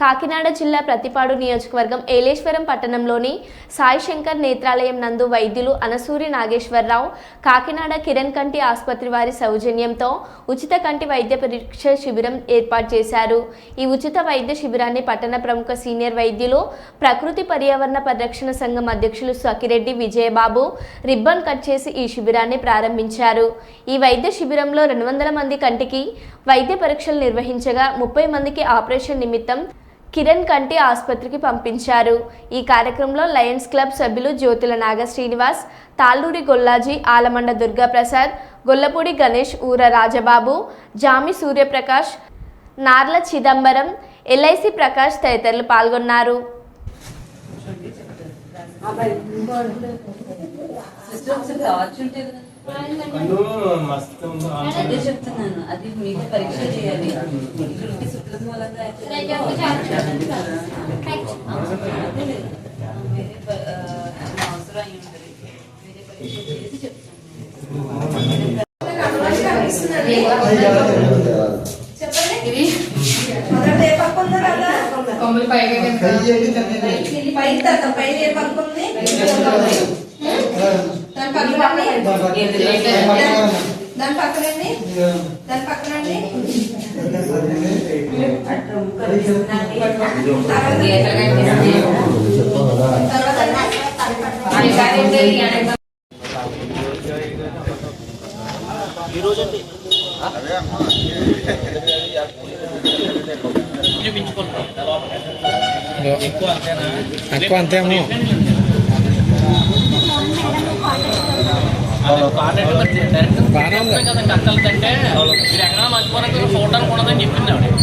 కాకినాడ జిల్లా ప్రతిపాడు నియోజకవర్గం ఏలేశ్వరం పట్టణంలోని సాయి శంకర్ నేత్రాలయం నందు వైద్యులు అనసూరి నాగేశ్వరరావు కాకినాడ కిరణ్ కంటి ఆసుపత్రి వారి సౌజన్యంతో ఉచిత కంటి వైద్య పరీక్ష శిబిరం ఏర్పాటు చేశారు. ఈ ఉచిత వైద్య శిబిరాన్ని పట్టణ ప్రముఖ సీనియర్ వైద్యులు ప్రకృతి పర్యావరణ పరిరక్షణ సంఘం అధ్యక్షులు సఖిరెడ్డి విజయబాబు రిబ్బన్ కట్ చేసి ఈ శిబిరాన్ని ప్రారంభించారు. ఈ వైద్య శిబిరంలో రెండు వందల మంది కంటికి వైద్య పరీక్షలు నిర్వహించగా ముప్పై మందికి ఆపరేషన్ నిమిత్తం కిరణ్ కంటి ఆసుపత్రికి పంపించారు. ఈ కార్యక్రమంలో లయన్స్ క్లబ్ సభ్యులు జ్యోతుల నాగ శ్రీనివాస్ తాళ్ళూరి గొల్లాజీ ఆలమండ దుర్గాప్రసాద్ గొల్లపూడి గణేష్ ఊర రాజబాబు జామి సూర్యప్రకాష్ నార్ల చిదంబరం ఎల్ఐసి ప్రకాష్ తదితరులు పాల్గొన్నారు. సిస్టర్ అదే చెప్తున్నాను. అది మీకు పరీక్ష చేయాలి. శుక్లం మూలంగా ప- ఆ, అవసరం అయి ఉంటుంది వేరే పరీక్ష చేసి చెప్తాను కొమ్మలు పైగా పై దాని పక్కనండి దాని పక్కనండి దాని పక్కనండి తర్వాత ఎక్కువ అంతేమో ఉంది కదండి అక్కలకంటే మీరు ఎక్కడ మర్చిపోయినా చూడడానికి ఉండదని చెప్పింది ఆవిడ.